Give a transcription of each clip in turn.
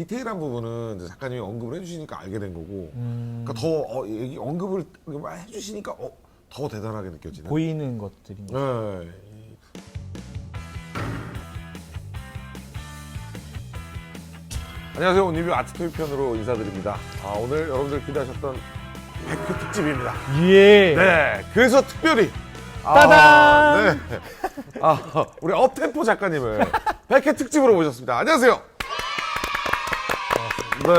디테일한 부분은 이제 작가님이 언급을 해주시니까 알게 된 거고 음, 그러니까 더 어, 얘기 언급을 해주시니까 어, 더 대단하게 느껴지는 보이는 것들인 거. 네. 안녕하세요. 온리뷰 아트토이 편으로 인사드립니다. 아, 오늘 여러분들 기대하셨던 100회 특집입니다. 예. 네. 그래서 특별히 따단! 아, 네. 아, 우리 업템포 작가님을 100회 특집으로 모셨습니다. 안녕하세요. 네.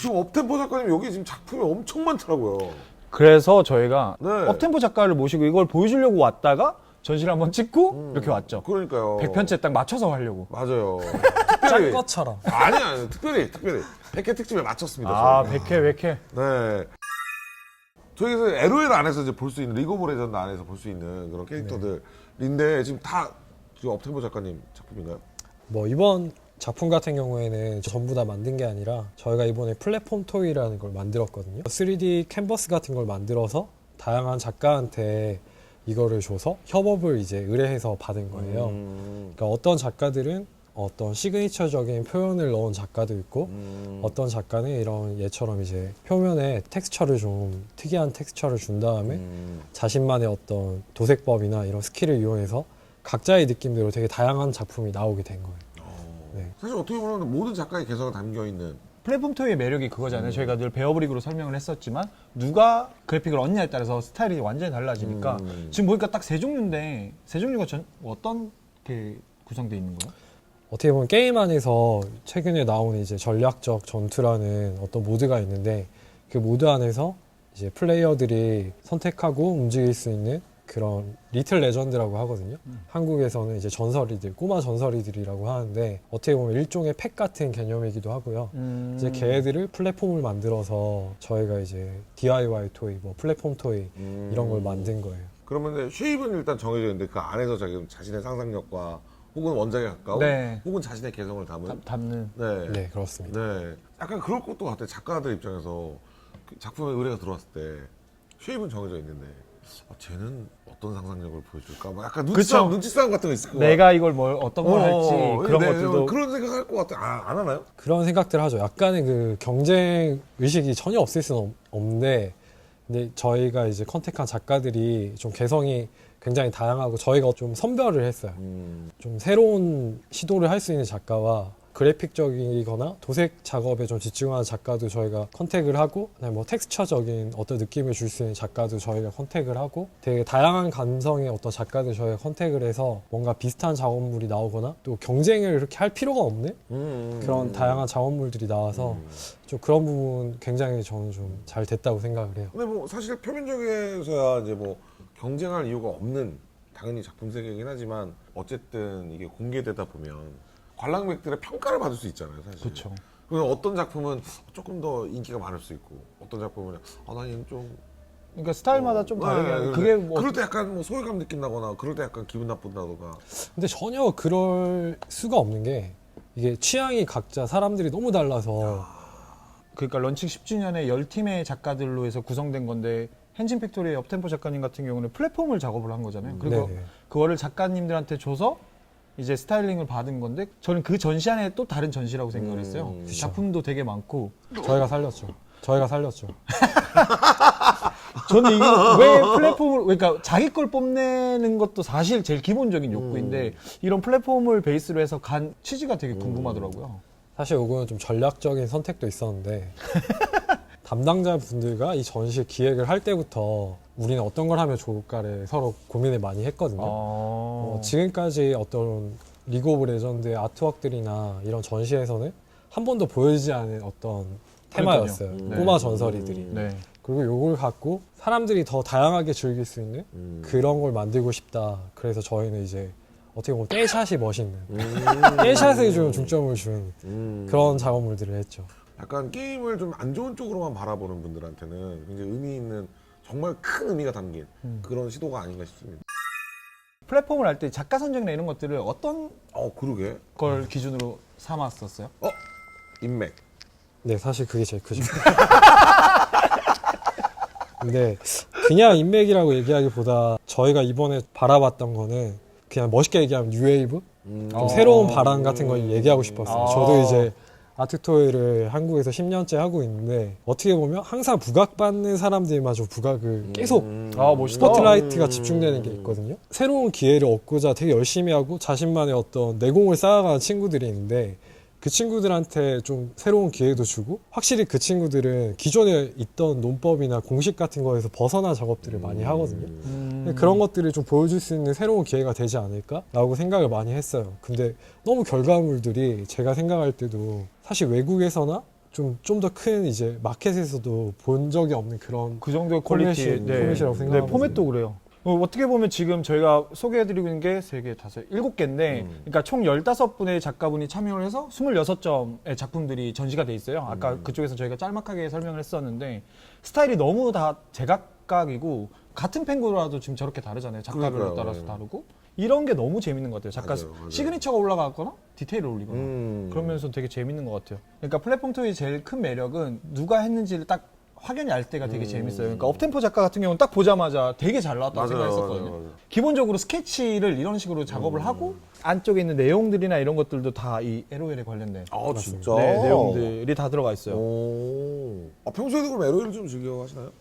지금 업템포 작가님 여기 지금 작품이 엄청 많더라고요. 그래서 저희가 네. 업템포 작가를 모시고 이걸 보여주려고 왔다가 전시를 한번 찍고 이렇게 왔죠. 그러니까요. 100편째 딱 맞춰서 하려고. 맞아요. 짠 특별히 것처럼. 아니 아니 특별히 특별히 100회 특집에 맞췄습니다. 아, 저희가. 100회, 100회. 네. 저기서 LOL 안에서 이제 볼 수 있는 리그 오브 레전드 안에서 볼 수 있는 그런 캐릭터들인데 지금 다 지금 업템포 작가님 작품인가요? 뭐 이번 작품 같은 경우에는 전부 다 만든 게 아니라 저희가 이번에 플랫폼 토이라는 걸 만들었거든요. 3D 캔버스 같은 걸 만들어서 다양한 작가한테 이거를 줘서 협업을 이제 의뢰해서 받은 거예요. 음, 그러니까 어떤 작가들은 어떤 시그니처적인 표현을 넣은 작가도 있고 음, 어떤 작가는 이런 얘처럼 이제 표면에 텍스처를 좀 특이한 텍스처를 준 다음에 음, 자신만의 어떤 도색법이나 이런 스킬을 이용해서 각자의 느낌대로 되게 다양한 작품이 나오게 된 거예요. 어. 네. 사실 어떻게 보면 모든 작가의 개성이 담겨 있는 플랫폼 토이의 매력이 그거잖아요. 저희가 늘 베어브릭으로 설명을 했었지만 누가 그래픽을 얻냐에 따라서 스타일이 완전히 달라지니까 음. 지금 보니까 딱 세 종류인데 세 종류가 전, 어떤 게 구성되어 있는 거예요? 어떻게 보면 게임 안에서 최근에 나온 이제 전략적 전투라는 어떤 모드가 있는데 그 모드 안에서 이제 플레이어들이 선택하고 움직일 수 있는 그런 리틀 레전드라고 하거든요. 한국에서는 이제 전설이들, 꼬마 전설이들이라고 하는데 어떻게 보면 일종의 팩 같은 개념이기도 하고요. 음. 이제 걔네들을 플랫폼을 만들어서 저희가 이제 DIY 토이, 뭐 플랫폼 토이 음. 이런 걸 만든 거예요. 그러면 이제 쉐입은 일단 정해져 있는데 그 안에서 자기 자신의 상상력과 혹은 원작에 가까운 네. 혹은 자신의 개성을 담은 담- 담는 네. 네, 그렇습니다. 네. 약간 그럴 것도 같아요. 작가들 입장에서 그 작품에 의뢰가 들어왔을 때 쉐입은 정해져 있는데 아, 쟤는 어떤 상상력을 보여줄까? 막 약간 눈치 그쵸. 싸움, 눈치 싸움 같은 거 있을 것 같아요. 내가 이걸 뭘 어떤 걸 할지 그런 네, 것들도 그런 생각할 것 같아. 아, 안 하나요? 그런 생각들 하죠. 약간의 그 경쟁 의식이 전혀 없을 수는 없- 없는데, 근데 저희가 이제 컨택한 작가들이 좀 개성이 굉장히 다양하고 저희가 좀 선별을 했어요. 음, 좀 새로운 시도를 할 수 있는 작가와 그래픽적이거나 도색 작업에 좀 집중하는 작가도 저희가 컨택을 하고 뭐 텍스처적인 어떤 느낌을 줄 수 있는 작가도 저희가 컨택을 하고 되게 다양한 감성의 어떤 작가들 저희가 컨택을 해서 뭔가 비슷한 작업물이 나오거나 또 경쟁을 이렇게 할 필요가 없는 음, 그런 음. 다양한 작업물들이 나와서 음. 좀 그런 부분 굉장히 저는 좀 잘 됐다고 생각을 해요. 근데 뭐 사실 표면적에서야 이제 뭐 경쟁할 이유가 없는 당연히 작품 세계이긴 하지만 어쨌든 이게 공개되다 보면 관람객들의 평가를 받을 수 있잖아요, 사실. 그렇죠. 그래서 어떤 작품은 조금 더 인기가 많을 수 있고 어떤 작품은 아, 난 얘는 좀 그러니까 스타일마다 좀 다르게 네, 하는 그런데 그게 뭐 그럴 때 약간 뭐 소외감 느낀다거나 그럴 때 약간 기분 나쁜다거나 근데 전혀 그럴 수가 없는 게 이게 취향이 각자 사람들이 너무 달라서 그러니까 런칭 10주년에 10팀의 작가들로 해서 구성된 건데 hen진 팩토리의 업템포 작가님 같은 경우는 플랫폼을 작업을 한 거잖아요. 그리고 네네. 그거를 작가님들한테 줘서 이제 스타일링을 받은 건데 저는 그 전시 안에 또 다른 전시라고 생각을 했어요. 음, 그쵸. 작품도 되게 많고 저희가 살렸죠. 저희가 살렸죠. 저는 이거 왜 플랫폼을 그러니까 자기 걸 뽐내는 것도 사실 제일 기본적인 욕구인데 이런 플랫폼을 베이스로 해서 간 취지가 되게 궁금하더라고요. 사실 이거는 좀 전략적인 선택도 있었는데 담당자 분들과 이 전시 기획을 할 때부터 우리는 어떤 걸 하면 좋을까를 서로 고민을 많이 했거든요. 어, 어, 지금까지 어떤 리그 오브 레전드의 아트웍들이나 이런 전시에서는 한 번도 보여지지 않은 어떤 테마였어요. 그러니까요. 네. 꼬마 전설이들이. 네. 그리고 요걸 갖고 사람들이 더 다양하게 즐길 수 있는 음. 그런 걸 만들고 싶다. 그래서 저희는 이제 어떻게 보면 떼샷이 멋있는 음. 떼샷에 좀 중점을 준 음. 그런 작업물들을 했죠. 약간 게임을 좀 안 좋은 쪽으로만 바라보는 분들한테는 굉장히 의미 있는 정말 큰 의미가 담긴 음. 그런 시도가 아닌가 싶습니다. 플랫폼을 할 때 작가 선정이나 이런 것들을 어떤 어 그러게 걸 기준으로 삼았었어요? 어 인맥 네, 사실 그게 제일 크죠. 근데 그냥 인맥이라고 얘기하기보다 저희가 이번에 바라봤던 거는 그냥 멋있게 얘기하면 뉴웨이브? 음. 좀 어. 새로운 바람 같은 걸 얘기하고 싶었어요. 아. 저도 이제 아트토이를 한국에서 10년째 하고 있는데 어떻게 보면 항상 부각받는 사람들마저 부각을 계속 음. 아, 멋있다. 스포트라이트가 집중되는 게 있거든요. 새로운 기회를 얻고자 되게 열심히 하고 자신만의 어떤 내공을 쌓아가는 친구들이 있는데 그 친구들한테 좀 새로운 기회도 주고 확실히 그 친구들은 기존에 있던 논법이나 공식 같은 거에서 벗어난 작업들을 많이 하거든요. 음. 근데 그런 것들을 좀 보여줄 수 있는 새로운 기회가 되지 않을까라고 생각을 많이 했어요. 근데 너무 결과물들이 제가 생각할 때도 사실 외국에서나 좀 좀 더 큰 이제 마켓에서도 본 적이 없는 그런 그 정도의 퀄리티 포맷이- 포맷이라고 네, 생각하거든요. 포맷도 그래요. 어, 어떻게 보면 지금 저희가 소개해드리고 있는 게 세개 다섯, 일곱 개인데, 음. 그러니까 총 15분의 작가분이 참여를 해서 26점의 작품들이 전시가 돼 있어요. 아까 음. 그쪽에서 저희가 짤막하게 설명을 했었는데, 스타일이 너무 다 제각각이고, 같은 펭구라도 지금 저렇게 다르잖아요. 작가별로 그러니까요. 따라서 네. 다르고. 이런 게 너무 재밌는 것 같아요. 작가 맞아요, 맞아요. 시그니처가 올라가거나, 디테일을 올리거나. 음. 그러면서 되게 재밌는 것 같아요. 그러니까 플랫폼 토의 제일 큰 매력은 누가 했는지를 딱 확연히 알 때가 되게 음. 재밌어요. 그러니까 업템포 작가 같은 경우는 딱 보자마자 되게 잘 나왔다고 맞아요, 생각했었거든요. 맞아요, 맞아요. 기본적으로 스케치를 이런 식으로 작업을 하고 안쪽에 있는 내용들이나 이런 것들도 다 이 LOL에 관련된 아 진짜. 네, 내용들이 다 들어가 있어요. 오. 아, 평소에도 그럼 에로를 좀 즐겨 하시나요?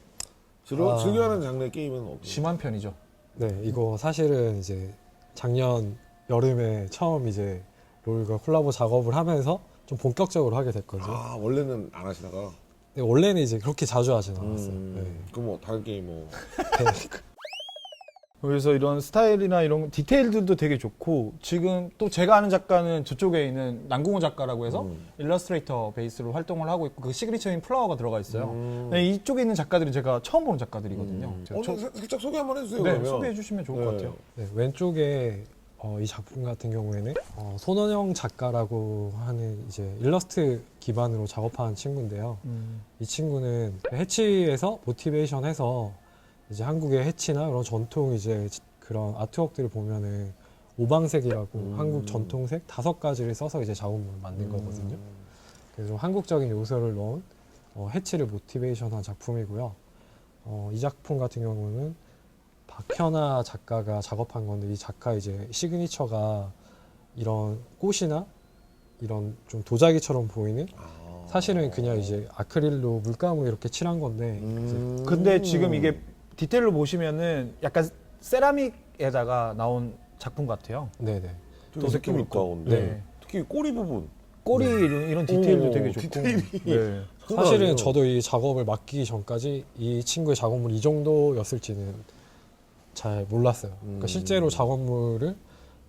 즐겨 아. 즐겨하는 장르 게임은 어떤? 심한 편이죠. 네, 이거 사실은 이제 작년 여름에 처음 이제 롤과 콜라보 작업을 하면서 좀 본격적으로 하게 됐거든요. 아 원래는 안 하시다가. 근데 원래는 이제 그렇게 자주 하진 않았어요. 음. 네. 그럼 뭐 다른 게임 뭐. 그래서 이런 스타일이나 이런 디테일들도 되게 좋고 지금 또 제가 아는 작가는 저쪽에 있는 남궁호 작가라고 해서 음. 일러스트레이터 베이스로 활동을 하고 있고 그 시그니처인 플라워가 들어가 있어요. 음. 네, 이쪽에 있는 작가들은 제가 처음 보는 작가들이거든요. 음. 제가 어, 저- 살- 살짝 소개 한번 해주세요. 네, 그러면. 소개해 주시면 좋을 것 네. 같아요. 네, 왼쪽에 어, 이 작품 같은 경우에는 어, 손원영 작가라고 하는 이제 일러스트 기반으로 작업하는 친구인데요. 음. 이 친구는 해치에서 모티베이션 해서 이제 한국의 해치나 그런 전통 이제 그런 아트웍들을 보면은 오방색이라고 음. 한국 전통색 다섯 가지를 써서 이제 작업물을 만든 거거든요. 그래서 좀 한국적인 요소를 넣은 어, 해치를 모티베이션한 작품이고요. 어, 이 작품 같은 경우는 박현아 작가가 작업한 건데 이 작가 이제 시그니처가 이런 꽃이나 이런 좀 도자기처럼 보이는 아. 사실은 그냥 이제 아크릴로 물감을 이렇게 칠한 건데 음. 근데 지금 이게 디테일로 보시면은 약간 세라믹에다가 나온 작품 같아요. 네네 되게 또 느낌 있다. 근데 네. 특히 꼬리 부분 꼬리 이런, 이런 디테일도 오, 되게 좋고. 디테일이. 네. 사실은. 저도 이 작업을 맡기기 전까지 이 친구의 작업물이 이 정도였을지는 잘 몰랐어요. 그러니까 음. 실제로 작업물을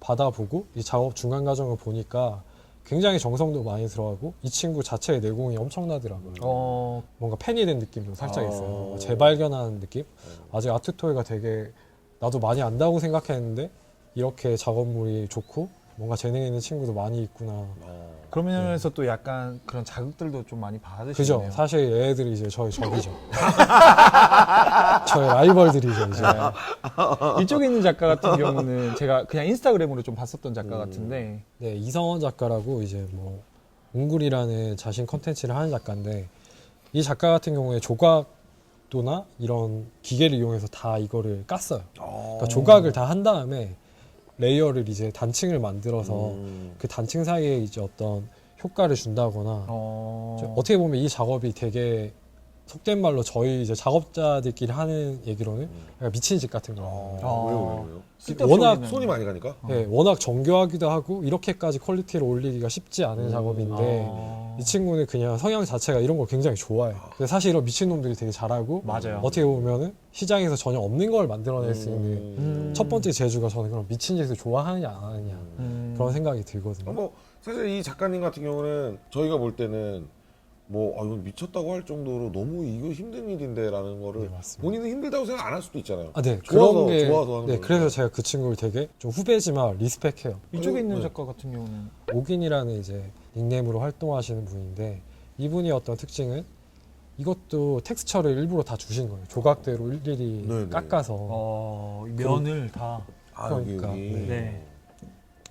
받아보고 이 작업 중간 과정을 보니까 굉장히 정성도 많이 들어가고 이 친구 자체의 내공이 엄청나더라고요. 어, 뭔가 팬이 된 느낌도 살짝 아. 있어요. 재발견하는 느낌? 아직 아트토이가 되게 나도 많이 안다고 생각했는데 이렇게 작업물이 좋고 뭔가 재능 있는 친구도 많이 있구나. 아. 그런 면에서 또 약간 그런 자극들도 좀 많이 받으시네요. 그죠? 사실 얘네들이 이제 저희 적이죠. 저희 라이벌들이죠, 이제. 이쪽에 있는 작가 같은 경우는 제가 그냥 인스타그램으로 좀 봤었던 작가 같은데 네, 이성원 작가라고 이제 뭐 웅굴이라는 자신 컨텐츠를 하는 작가인데 이 작가 같은 경우에 조각도나 이런 기계를 이용해서 다 이거를 깠어요. 그러니까 조각을 다 한 다음에 레이어를 이제 단층을 만들어서 음. 그 단층 사이에 이제 어떤 효과를 준다거나 어... 저- 어떻게 보면 이 작업이 되게 속된 말로 저희 이제 작업자들끼리 하는 얘기로는 약간 미친 짓 같은 거예요. 아, 어. 왜요 왜요 왜요? 쓸데없이 워낙 올리는- 손이 많이 가니까 네, 워낙 정교하기도 하고 이렇게까지 퀄리티를 올리기가 쉽지 않은 음. 작업인데 어... 이 친구는 그냥 성향 자체가 이런 걸 굉장히 좋아해요. 근데 사실 이런 미친놈들이 되게 잘하고 맞아요. 어떻게 보면은 시장에서 전혀 없는 걸 만들어낼 수 있는 음. 첫 번째 재주가 저는 그런 미친 짓을 좋아하느냐 안 하느냐 음... 그런 생각이 들거든요. 뭐 사실 이 작가님 같은 경우는 저희가 볼 때는 뭐 아, 이건 미쳤다고 할 정도로 너무 이거 힘든 일인데라는 거를 네, 맞습니다. 본인은 힘들다고 생각 안 할 수도 있잖아요. 아, 네. 좋아서, 그런 게 좋아서 하는 네. 그래서 제가 그 친구를 되게 좀 후배지만 리스펙해요. 이쪽에 있는 네. 작가 같은 경우는 오긴이라는 이제 닉네임으로 활동하시는 분인데 이분이 어떤 특징은 이것도 텍스처를 일부러 다 주신 거예요. 조각대로 일일이 네, 네. 깎아서 어... 면을 다아 여기 그러니까, 여기. 네.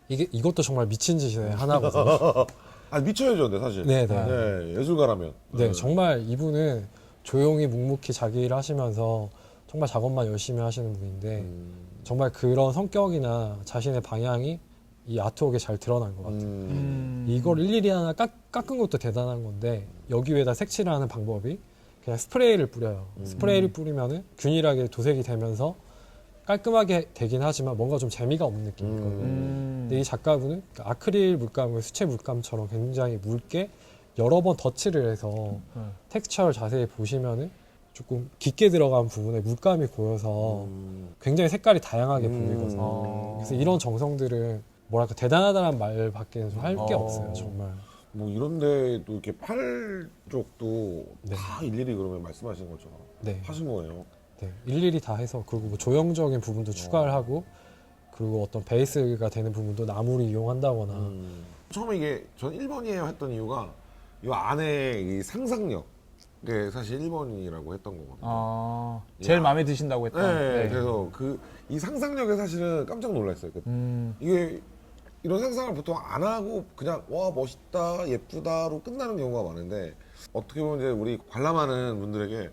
이게 이것도 정말 미친 짓의 하나거든요. 아 미쳐야죠, 근데 사실. 네, 네. 네, 예술가라면. 네, 정말 이분은 조용히 묵묵히 자기 일 하시면서 정말 작업만 열심히 하시는 분인데 음. 정말 그런 성격이나 자신의 방향이 이 아트웍에 잘 드러난 것 같아요. 음. 이걸 일일이 하나 깎, 깎은 것도 대단한 건데 여기 위에다 색칠을 하는 방법이 그냥 스프레이를 뿌려요. 음. 스프레이를 뿌리면은 균일하게 도색이 되면서 깔끔하게 되긴 하지만 뭔가 좀 재미가 없는 느낌이거든요. 음. 근데 이 작가분은 그 아크릴 물감을 수채 물감처럼 굉장히 묽게 여러 번 덧칠을 해서 음. 텍스처를 자세히 보시면은 조금 깊게 들어간 부분에 물감이 고여서 음. 굉장히 색깔이 다양하게 음. 보이거든요. 어. 그래서 이런 정성들은 뭐랄까 대단하다는 말밖에 할게 어. 없어요, 정말. 뭐 이런데도 이렇게 팔 쪽도 네. 다 일일이 그러면 말씀하신 것처럼 네. 하신 거예요. 네, 일일이 다 해서 그리고 뭐 조형적인 부분도 추가를 하고 그리고 어떤 베이스가 되는 부분도 나무를 이용한다거나 음. 처음에 이게 전 1번이에요 했던 이유가 이 안에 이 상상력 게 사실 1번이라고 했던 거거든요. 아, 제일 야. 마음에 드신다고 네, 했던. 그래서 그 이 상상력에 사실은 깜짝 놀랐어요. 그 음. 이게 이런 상상을 보통 안 하고 그냥 와 멋있다 예쁘다로 끝나는 경우가 많은데 어떻게 보면 이제 우리 관람하는 분들에게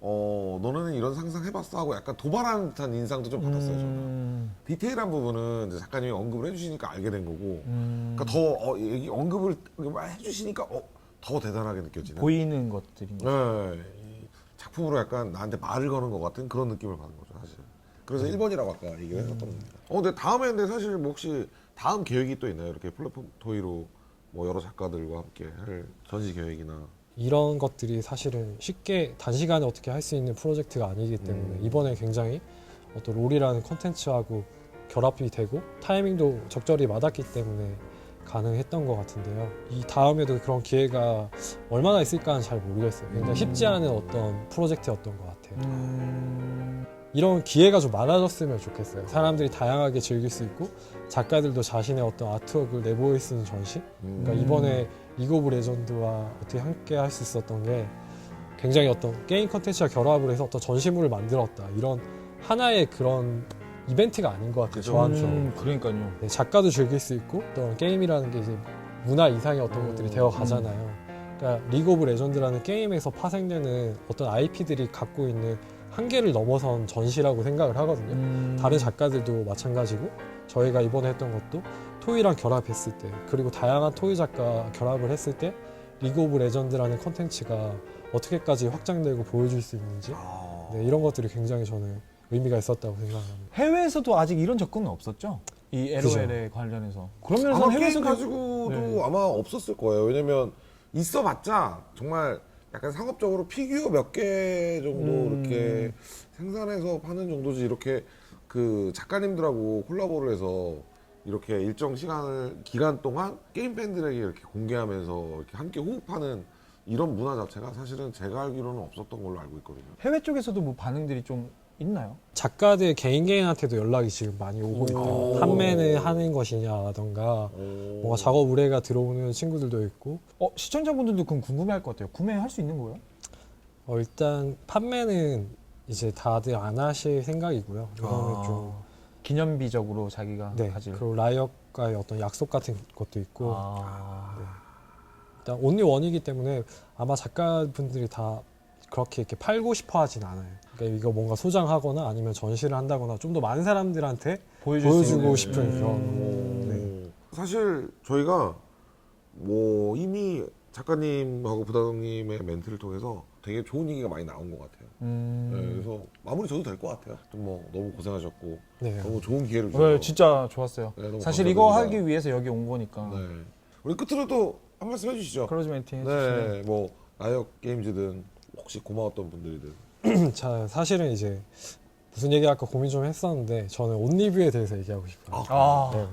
어 너는 이런 상상 해봤어 하고 약간 도발하는 듯한 인상도 좀 받았어요. 저는. 음. 디테일한 부분은 이제 작가님이 언급을 해주시니까 알게 된 거고 음. 그러니까 더 어, 얘기 언급을 막 해주시니까 어, 더 대단하게 느껴지는. 보이는 것들인 거죠. 네, 이 작품으로 약간 나한테 말을 거는 것 같은 그런 느낌을 받는 거죠, 사실. 그래서 음. 1번이라고 아까 얘기를 했었던 겁니다. 어, 근데 다음에 근데 사실 뭐 혹시 다음 계획이 또 있나요? 이렇게 플랫폼 토이로 뭐 여러 작가들과 함께 할 전시 계획이나. 이런 것들이 사실은 쉽게 단시간에 어떻게 할 수 있는 프로젝트가 아니기 때문에 음. 이번에 굉장히 어떤 롤이라는 컨텐츠하고 결합이 되고 타이밍도 적절히 맞았기 때문에 가능했던 것 같은데요. 이 다음에도 그런 기회가 얼마나 있을까는 잘 모르겠어요. 굉장히 음. 쉽지 않은 어떤 프로젝트였던 것 같아요. 음. 이런 기회가 좀 많아졌으면 좋겠어요. 사람들이 다양하게 즐길 수 있고 작가들도 자신의 어떤 아트웍을 내보일 수 있는 전시. 그러니까 음. 이번에 리그 오브 레전드와 어떻게 함께 할 수 있었던 게 굉장히 어떤 게임 컨텐츠와 결합을 해서 어떤 전시물을 만들었다. 이런 하나의 그런 이벤트가 아닌 것 같아요. 그죠. 저한테는. 음, 그러니까요. 네, 작가도 즐길 수 있고 또 게임이라는 게 이제 문화 이상의 어떤 음. 것들이 되어 가잖아요. 그러니까 리그 오브 레전드라는 게임에서 파생되는 어떤 IP들이 갖고 있는 한계를 넘어선 전시라고 생각을 하거든요. 음. 다른 작가들도 마찬가지고 저희가 이번에 했던 것도 토이랑 결합했을 때 그리고 다양한 토이 작가 결합을 했을 때 리그 오브 레전드라는 컨텐츠가 어떻게까지 확장되고 보여줄 수 있는지 아. 네, 이런 것들이 굉장히 저는 의미가 있었다고 생각합니다. 해외에서도 아직 이런 접근은 없었죠? 이 그죠. LOL에 관련해서. 그러면 아마 게임 해외에서도 가지고도 네. 아마 없었을 거예요. 왜냐면 있어봤자 정말 약간 상업적으로 피규어 몇 개 정도 음. 이렇게 생산해서 파는 정도지 이렇게 그 작가님들하고 콜라보를 해서 이렇게 일정 시간을 기간 동안 게임 팬들에게 이렇게 공개하면서 이렇게 함께 호흡하는 이런 문화 자체가 사실은 제가 알기로는 없었던 걸로 알고 있거든요. 해외 쪽에서도 뭐 반응들이 좀 있나요? 작가들 개인 개인한테도 연락이 지금 많이 오고 오. 있고요. 판매는 하는 것이냐라던가 뭔가 작업 의뢰가 들어오는 친구들도 있고 어, 시청자분들도 그럼 궁금해할 것 같아요. 구매할 수 있는 거예요? 어, 일단 판매는 이제 다들 안 하실 생각이고요. 이거는 아, 좀 기념비적으로 자기가 네, 가질. 그리고 라이엇과의 어떤 약속 같은 것도 있고 아, 일단 온리 원이기 때문에 아마 작가분들이 다 그렇게 이렇게 팔고 싶어 하진 않아요. 그러니까 이거 뭔가 소장하거나 아니면 전시를 한다거나 좀 더 많은 사람들한테 보여줄 수 보여주고 있는. 싶은 음. 그런 네. 네. 사실 저희가 뭐 이미 작가님하고 부다동님의 멘트를 통해서 되게 좋은 얘기가 많이 나온 것 같아요. 음. 네, 그래서 마무리 저도 될 것 같아요. 좀뭐 너무 고생하셨고 네. 너무 좋은 기회를 주셔서 네, 진짜 좋았어요. 네, 너무 사실 이거 감사드립니다. 하기 위해서 여기 온 거니까. 네. 우리 끝으로 또 한 말씀 해주시죠. 클로즈 멘팅 해주시면. 네, 뭐 라이엇 게임즈든 혹시 고마웠던 분들이든. 자 사실은 이제 무슨 얘기할까 고민 좀 했었는데 저는 옷 리뷰에 대해서 얘기하고 싶어요. 아, 네.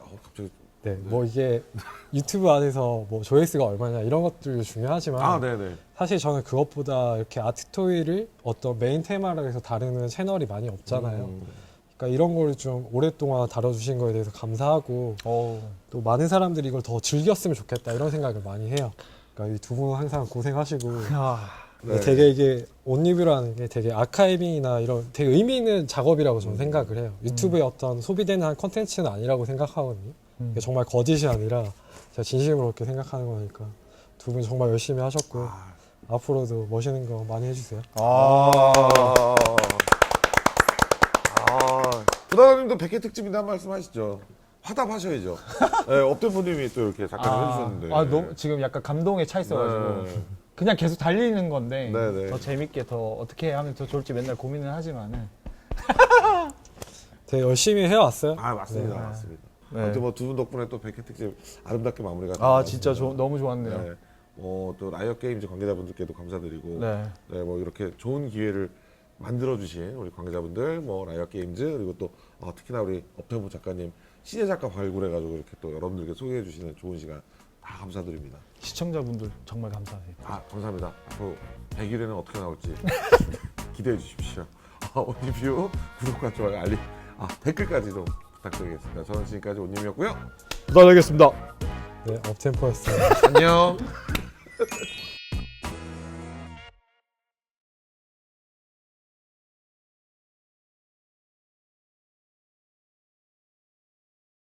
아, 갑자기. 네, 뭐 이게 유튜브 안에서 뭐 조회수가 얼마냐 이런 것들도 중요하지만 아, 네네. 사실 저는 그것보다 이렇게 아트토이를 어떤 메인 테마로 해서 다루는 채널이 많이 없잖아요. 음. 그러니까 이런 걸 좀 오랫동안 다뤄주신 거에 대해서 감사하고 어, 또 많은 사람들이 이걸 더 즐겼으면 좋겠다 이런 생각을 많이 해요. 그러니까 이 두 분 항상 고생하시고 아, 네. 되게 이게 옷 리뷰라는 게 되게 아카이빙이나 이런 되게 의미 있는 작업이라고 저는 생각을 해요. 유튜브의 어떤 소비되는 한 컨텐츠는 아니라고 생각하거든요. 음. 이게 정말 거짓이 아니라 제가 진심으로 그렇게 생각하는 거니까 두 분 정말 열심히 하셨고 아, 앞으로도 멋있는 거 많이 해주세요. 아, 아, 부다님도 100회 특집인데 한 말씀 하시죠. 화답하셔야죠. 네, 업대부님이 또 이렇게 작가를 해주셨는데. 아, 너무 지금 약간 감동에 차 있어가지고 네. 그냥 계속 달리는 건데 네, 네. 더 재밌게 더 어떻게 하면 더 좋을지 맨날 고민을 하지만은 되게 열심히 해왔어요. 아 맞습니다, 맞습니다. 네. 아무튼 뭐두 분 덕분에 또 백회 특집 아름답게 마무리가 아. 진짜 조- 너무 좋았네요. 네. 뭐또 라이엇 게임즈 관계자분들께도 감사드리고 네. 네, 뭐 이렇게 좋은 기회를 만들어 주신 우리 관계자분들, 뭐 라이엇 게임즈 그리고 또 어, 특히나 우리 업태부 작가님 시제 작가 발굴해 가지고 이렇게 또 여러분들께 소개해 주시는 좋은 시간 다 감사드립니다. 시청자분들 정말 감사합니다. 아 감사합니다. 앞으로 100일에는 어떻게 나올지 기대해 주십시오. 아, 온리뷰 구독과 좋아요 알림 아 댓글까지도 부탁드리겠습니다. 저는 지금까지 온님이었고요. 부탁드리겠습니다. 네, 업템포였어요. 안녕.